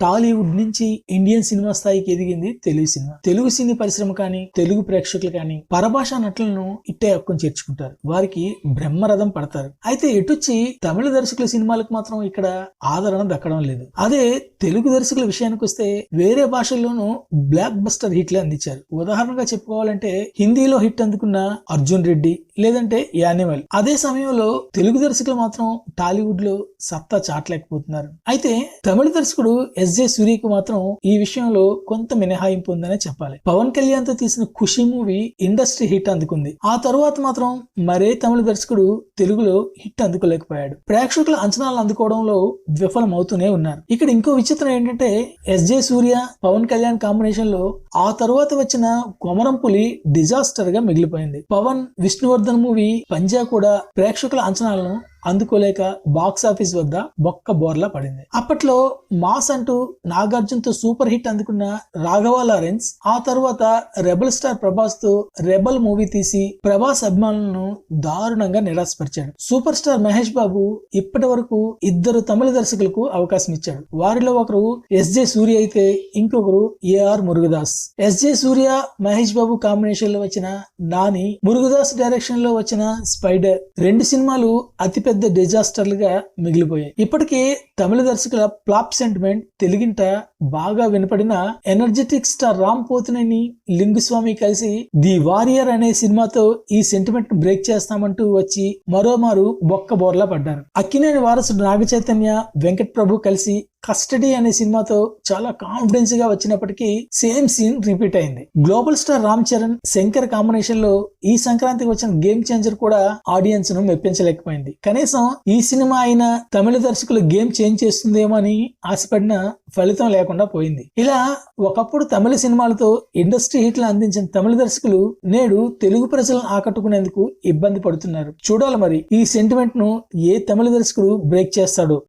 టాలీవుడ్ నుంచి Indian cinema స్థాయికి ఎదిగింది తెలుగు సినిమా. తెలుగు సినీ పరిశ్రమ కానీ తెలుగు ప్రేక్షకులు కానీ పరభాషా నటులను ఇట్టే హక్కుని చేర్చుకుంటారు. వారికి బ్రహ్మరథం పడతారు. అయితే ఎటుచ్చి తమిళ దర్శకుల సినిమాలకు మాత్రం ఇక్కడ ఆదరణ దక్కడం లేదు. అదే తెలుగు దర్శకుల విషయానికి వస్తే వేరే భాషల్లోనూ బ్లాక్ బస్టర్ హిట్లే అందించారు. ఉదాహరణగా చెప్పుకోవాలంటే హిందీలో హిట్ అందుకున్న అర్జున్ రెడ్డి లేదంటే యానిమల్. అదే సమయంలో తెలుగు దర్శకులు మాత్రం టాలీవుడ్లో సత్తా చాటలేకపోతున్నారు. అయితే తమిళ దర్శకుడు ఎస్జే సూర్యకు మాత్రం ఈ విషయంలో కొంత మినహాయింపు ఉందనే చెప్పాలి. పవన్ కళ్యాణ్తో తీసిన ఖుషి మూవీ ఇండస్ట్రీ హిట్ అందుకుంది. ఆ తరువాత మాత్రం మరే తమిళ దర్శకుడు తెలుగులో హిట్ అందుకోలేకపోయాడు. ప్రేక్షకుల అంచనాలు అందుకోవడంలో విఫలం అవుతూనే ఉన్నారు. ఇక్కడ ఇంకో విచిత్రం ఏంటంటే ఎస్జే సూర్య పవన్ కళ్యాణ్ కాంబినేషన్లో ఆ తరువాత వచ్చిన కొమరం పులి డిజాస్టర్గా మిగిలిపోయింది. పవన్ విష్ణువర్ధన్ మూవీ పంజా కూడా ప్రేక్షకుల అంచనాలను అందుకోలేక బాక్స్ ఆఫీస్ వద్ద బొక్క బోర్లా పడింది. అప్పట్లో మాస్ అంటూ నాగార్జున తో సూపర్ హిట్ అందుకున్న రాఘవ లారెన్స్ ఆ తర్వాత రెబల్ స్టార్ ప్రభాస్తో రెబల్ మూవీ తీసి ప్రభాస్ అభిమానులను దారుణంగా నిరాశపరిచాడు. సూపర్ స్టార్ మహేష్ బాబు ఇప్పటి వరకు ఇద్దరు తమిళ దర్శకులకు అవకాశం ఇచ్చాడు. వారిలో ఒకరు ఎస్జే సూర్య అయితే ఇంకొకరు A R Murugadoss. S J Surya Mahesh Babu కాంబినేషన్లో వచ్చిన నాని మురుగదాస్ డైరెక్షన్లో వచ్చిన స్పైడర్ రెండు సినిమాలు అతిపెద్ద పెద్ద డిజాస్టర్లుగా మిగిలిపోయాయి. ఇప్పటికీ తమిళ దర్శకుల ప్లాప్ సెంటిమెంట్ తెలుగింట బాగా వినపడిన ఎనర్జెటిక్ స్టార్ రామ్ పోతునేని లింగుస్వామి కలిసి ది వారియర్ అనే సినిమాతో ఈ సెంటిమెంట్ బ్రేక్ చేస్తామంటూ వచ్చి మరోమారు బొక్క బోర్లా పడ్డారు. అక్కినేని వారసుడు నాగ చైతన్య వెంకట్ ప్రభు కలిసి కస్టడీ అనే సినిమాతో చాలా కాన్ఫిడెన్స్గా వచ్చినప్పటికీ సేమ్ సీన్ రిపీట్ అయింది. గ్లోబల్ స్టార్ రామ్ చరణ్ శంకర్ కాంబినేషన్లో ఈ సంక్రాంతికి వచ్చిన గేమ్ చేంజర్ కూడా ఆడియన్స్ను మెప్పించలేకపోయింది. కనీసం ఈ సినిమా అయినా తమిళ దర్శకులు గేమ్ చేంజ్ చేస్తుందేమో అని ఆశపడిన ఫలితం లేకుండా పోయింది. ఇలా ఒకప్పుడు తమిళ సినిమాలతో ఇండస్ట్రీ హిట్లు అందించిన తమిళ దర్శకులు నేడు తెలుగు ప్రజలను ఆకట్టుకునేందుకు ఇబ్బంది పడుతున్నారు. చూడాలి మరి ఈ సెంటిమెంట్ను ఏ తమిళ దర్శకుడు బ్రేక్ చేస్తాడో.